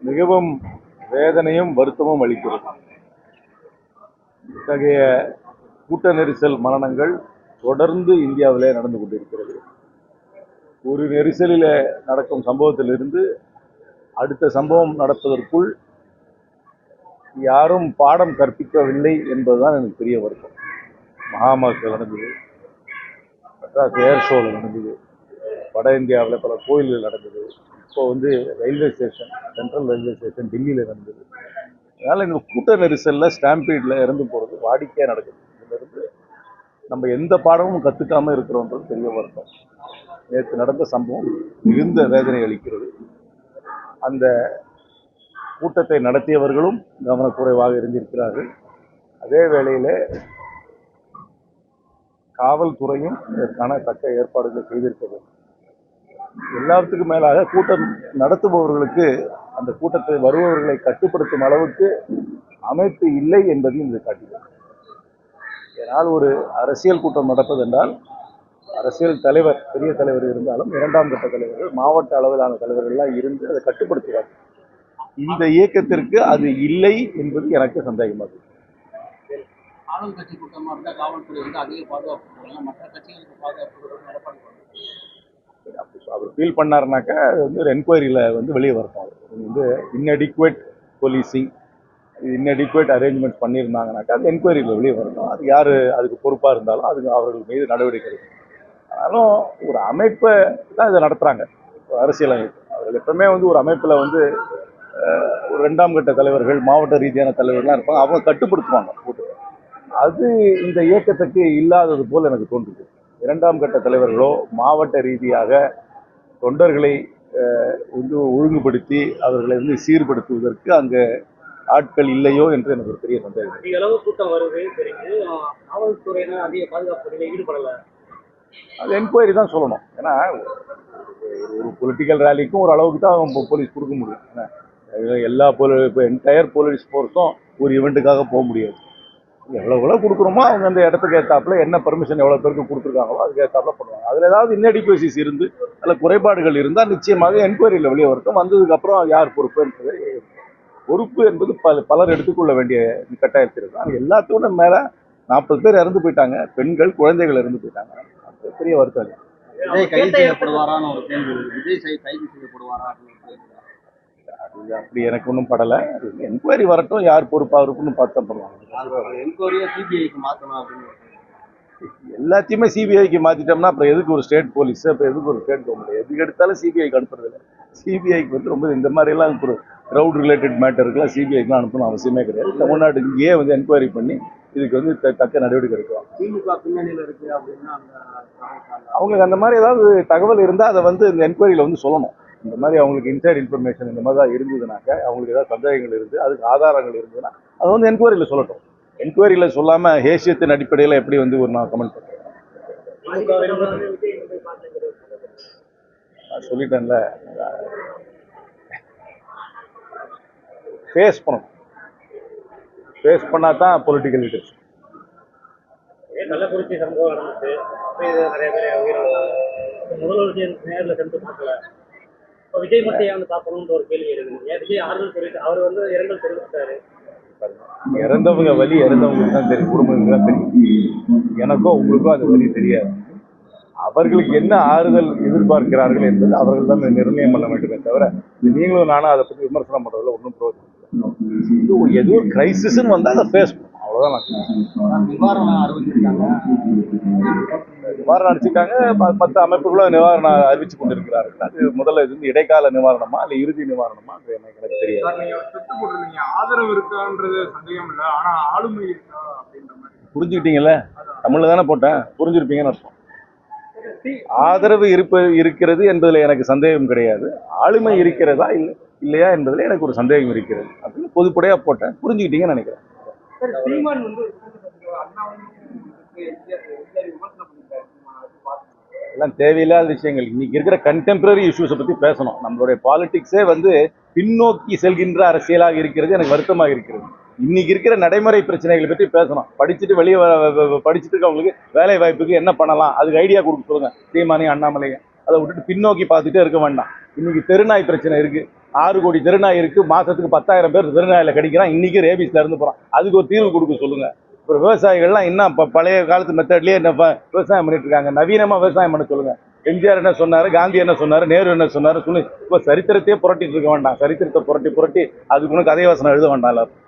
மிகவும் வேதனையும் வருத்தமும் அளிக்கிறது. இத்தகைய கூட்ட நெரிசல் மரணங்கள் தொடர்ந்து இந்தியாவிலே நடந்து கொண்டிருக்கிறது. ஒரு நெரிசலில் நடக்கும் சம்பவத்திலிருந்து அடுத்த சம்பவம் நடப்பதற்குள் யாரும் பாடம் கற்பிக்கவில்லை என்பதுதான் எனக்கு பெரிய வருத்தம். மகாமாக்கள் நடந்தது மெட்ராஸ் ஏர் ஷோவில் நடந்தது. வட இந்தியாவில் பல கோயில்கள் நடந்தது. இப்போ வந்து railway station central railway station டெல்லியில் நடந்தது. அதனால் இந்த கூட்ட நெரிசலில் ஸ்டாம்பீடில் இறந்து போகிறது வாடிக்கையாக நடக்குது. இதிலிருந்து நம்ம எந்த பாடமும் கற்றுக்காமல் இருக்கிறோன்றது பெரிய வருத்தம். நேற்று நடந்த சம்பவம் மிகுந்த வேதனை அளிக்கிறது. அந்த கூட்டத்தை நடத்தியவர்களும் கவனக்குறைவாக இருந்திருக்கிறார்கள். அதே வேளையில் காவல்துறையும் இதற்கான தக்க ஏற்பாடுகளை செய்திருக்க வேண்டும். எல்லாத்துக்கும் மேலாக கூட்டம் நடத்துபவர்களுக்கு அந்த கூட்டத்தை வருபவர்களை கட்டுப்படுத்தும் அளவுக்கு அமைப்பு இல்லை என்பதையும் இது காட்டுகிறது. ஏனால் ஒரு அரசியல் கூட்டம் நடப்பதென்றால் அரசியல் தலைவர் பெரிய தலைவர் இருந்தாலும் இரண்டாம் கட்ட தலைவர்கள் மாவட்ட அளவிலான தலைவர்கள்லாம் இருந்து அதை கட்டுப்படுத்துவார் இந்த இயக்கத்திற்கு அது இல்லை என்பது எனக்கு சந்தேகமாக இருக்கு. ஆளும் கட்சி காவல்துறை வந்து அதிக பாதுகாப்பு மற்ற கட்சிகளுக்கு பாதுகாப்பு எடப்பாடி சரி அப்படி அவர் ஃபீல் பண்ணாருனாக்கா அது வந்து ஒரு என்கொயரியில் வந்து வெளியே வரட்டும் அவர். வந்து இன்னடிக்குவேட் போலீஸிங் இன்னடிக்குவேட் அரேஞ்ச்மெண்ட்ஸ் பண்ணியிருந்தாங்கனாக்கா அது என்கொயரியில் வெளியே வரணும் அது யார் அதுக்கு பொறுப்பாக இருந்தாலும் அதுக்கு அவர்கள் மீது நடவடிக்கை எடுக்கணும் ஆனாலும் ஒரு அமைப்பை தான் இதை நடத்துகிறாங்க அரசியல் அமைப்பு அவர்கள் எப்பவுமே வந்து ஒரு அமைப்பில் வந்து ஒரு ரெண்டாம் கட்ட தலைவர்கள் மாவட்ட ரீதியான தலைவர்கள்லாம் இருப்பாங்க. அவங்க கட்டுப்படுத்துவாங்க கூட்டத்தை. அது இந்த இயக்கத்துக்கு இல்லாதது போல் எனக்கு தோன்றுது. இரண்டாம் கட்ட தலைவர்களோ மாவட்ட ரீதியாக தொண்டர்களை வந்து ஒழுங்குபடுத்தி அவர்களை வந்து சீர்படுத்துவதற்கு அங்கே ஆட்கள் இல்லையோ என்று எனக்கு ஒரு பெரிய சந்தேகம். அளவு கூட்டம் வருது தெரியுது. காவல்துறையினர் அதிக பாதுகாப்பு பணியில ஈடுபடல. அது என்கொயரி தான் சொல்லணும். ஏன்னா ஒரு- பொலிட்டிக்கல் ரேலிக்கும் ஒரு அளவுக்கு தான் போலீஸ் கொடுக்க முடியும். ஏன்னா, எல்லா போலீ இப்போ என்டையர் போலீஸ் ஃபோர்ஸும் ஒரு ஈவெண்ட்டுக்காக போக முடியாது. எவ்வளோ எவ்வளோ கொடுக்குறோமோ அவங்க அந்த இடத்துக்கு ஏற்றாப்புல என்ன பர்மிஷன் எவ்வளோ பேருக்கு கொடுத்துருக்காங்களோ அதுக்கு ஏற்றாப்புல பண்ணுவாங்க. அதில் ஏதாவது இன்னடிக்வசிஸ் இருந்து அதில் குறைபாடுகள் இருந்தால் நிச்சயமாக என்கொயரியில் வெளியே வரட்டும். வந்ததுக்கப்புறம் யார் பொறுப்பு என்பது பொறுப்பு என்பது பல பலர் எடுத்துக்கொள்ள வேண்டிய கட்டாயத்தில் இருக்கும் அது எல்லாத்தோட மேலே நாற்பது பேர் இறந்து போயிட்டாங்க. பெண்கள் குழந்தைகள் இறந்து போயிட்டாங்க. அது பெரிய வருத்தம் இல்லை. விஜய் கைது செய்யப்படுவாரான்னு ஒரு கேள்வி விஜய் கைது செய்யப்படுவாரா அப்படின்னு ஒரு கேள்வி இருக்கு. அப்படி எனக்கு ஒன்றும் படலை. என்கொயரி வரட்டும் யார் பொறுப்பாக இருக்குன்னு பார்த்து பண்ணுவாங்க என்கொயரியை சிபிஐக்கு மாத்தணும் அப்படின்னு. எல்லாத்தையுமே சிபிஐக்கு மாற்றிட்டோம்னா அப்புறம் எதுக்கு ஒரு ஸ்டேட் போலீஸ் அப்புறம் எதுக்கு ஒரு ஸ்டேட் கவர்மெண்ட் எதுக்கு எடுத்தாலும் சிபிஐக்கு அனுப்புறது இல்லை. சிபிஐக்கு வந்து ரொம்ப இந்த மாதிரிலாம் ஒரு க்ரௌட் ரிலேட்டட் மேட்டருக்குலாம் சிபிஐக்குலாம் அனுப்பணும் அவசியமே கிடையாது. தமிழ்நாடு இங்கேயே வந்து என்கொயரி பண்ணி இதுக்கு வந்து தக்க நடவடிக்கை எடுக்கலாம். திமுக பின்னணியில இருக்கு அப்படின்னா அவங்களுக்கு அந்த மாதிரி ஏதாவது தகவல் இருந்தால் அதை வந்து இந்த என்கொயரியில் வந்து சொல்லணும். இந்த மாதிரி அவங்களுக்கு இன்சைட் இன்ஃபர்மேஷன் இந்த மாதிரி தான் இருந்ததுனாக்க அவங்களுக்கு ஏதாவது சந்தேகங்கள் இருந்து அதுக்கு ஆதாரங்கள் இருந்ததுன்னா அது வந்து என்கொயரியில் சொல்லட்டும். என்கொயரியில் சொல்லாமல் ஹேசியத்தின் அடிப்படையில் எப்படி வந்து ஒரு நான் கமெண்ட் பண்ணுறேன் நான் சொல்லிட்டேன்ல. ஃபேஸ் பண்ணணும். ஃபேஸ் பண்ணால் தான் பொலிட்டிக்கல் லீடர்ஸ் ஏன் கள்ளக்குறிச்சி சம்பவம் நடந்துச்சு. நிறைய பேர் உயிரிழந்தாங்க முதல்வர் நேரில் சென்று பார்க்கல. விஜய் மட்டும் ஏன் வந்து பார்க்கணுன்ற ஒரு கேள்வி இருக்குது ஏன் விஜய் ஆறுதல் சொல்லிட்டு அவர் வந்து இரங்கல் தெரிவித்தாரு இறந்தவங்க வலி இறந்தவங்களுக்கு தான் தெரியும். குடும்பங்களுக்கு தான் தெரியும். எனக்கோ உங்களுக்கோ அது வலி தெரியாது. அவர்களுக்கு என்ன ஆறுதல் எதிர்பார்க்கிறார்கள் என்பது அவர்கள் தான் நிர்ணயம் பண்ண வேண்டுமே தவிர நீங்களும் நானும் அதை பற்றி விமர்சனம் பண்ணுறதுல ஒன்றும் பிரோஜனம் இல்லை. இது ஒரு- கிரைசிஸ்ன்னு வந்தால் அதை ஃபேஸ் பண்ணும் அவ்வளோதான். நிவாரணம் ப- பத்து அமைப்புகளும் நிவாரணம் அறிவிச்சு கொண்டிருக்கிறார்கள். அது முதல்ல இது வந்து இடைக்கால நிவாரணமா இல்லை இறுதி நிவாரணமா? அது எனக்கு எனக்கு தெரியாது. ஆதரவு இருக்கான்றது சந்தேகம் இல்லை. ஆனா ஆளுமை இருக்கா அப்படின்ற மாதிரி. புரிஞ்சுக்கிட்டீங்கல்ல? தமிழ்ல தானே போட்டேன். புரிஞ்சிருப்பீங்கன்னு அர்த்தம். ஆதரவு இருப்ப இருக்கிறது என்பதில் எனக்கு சந்தேகம் கிடையாது. ஆளுமை இருக்கிறதா இல்லை இல்லையா என்பதில் எனக்கு ஒரு சந்தேகம் இருக்கிறது. அப்படின்னு பொதுப்படையாக போட்டேன். புரிஞ்சுக்கிட்டீங்கன்னு நினைக்கிறேன். எல்லாம் தேவையில்லாத விஷயங்கள். இன்னைக்கு இருக்கிற கண்டெம்பரரி இஷ்யூஸை பற்றி பேசணும். நம்மளுடைய பாலிடிக்ஸே வந்து பின்னோக்கி செல்கின்ற அரசியலாக இருக்கிறது. எனக்கு வருத்தமாக இருக்கிறது. இன்னைக்கு இருக்கிற நடைமுறை பிரச்சனைகளை பற்றி பேசணும். படிச்சுட்டு வெளியே படிச்சுட்டு இருக்கவங்களுக்கு வேலை வாய்ப்புக்கு என்ன பண்ணலாம்? அதுக்கு ஐடியா கொடுக்க சொல்லுங்க. சீமானி அண்ணாமலை அதை விட்டுட்டு பின்னோக்கி பார்த்துட்டே இருக்க வேண்டாம். இன்னைக்கு தெருநாய் பிரச்சனை இருக்கு. ஆறு கோடி திருநாய் இருக்கு மாசத்துக்கு பத்தாயிரம் பேர் திருநாயில கடிக்கிறான். இன்னைக்கு ரேபிஸ்ல இருந்து போறான். அதுக்கு ஒரு தீர்வு கொடுக்க சொல்லுங்க. இப்போ விவசாயிகள்லாம் இன்னும் இப்போ பழைய காலத்து மெத்தட்லேயே என்ன விவசாயம் பண்ணிட்டு இருக்காங்க. நவீனமா விவசாயம் பண்ண சொல்லுங்க. எம்ஜிஆர் என்ன சொன்னாரு? காந்தி என்ன சொன்னாரு? நேரு என்ன சொன்னாரு? சொல்லி. இப்போ சரித்திரத்தையே புரட்டிட்டு இருக்க வேண்டாம். சரித்திரத்தை புரட்டி புரட்டி அதுக்கு ஒன்று கதை வசனம் எழுத வேண்டாம் எல்லாரும்.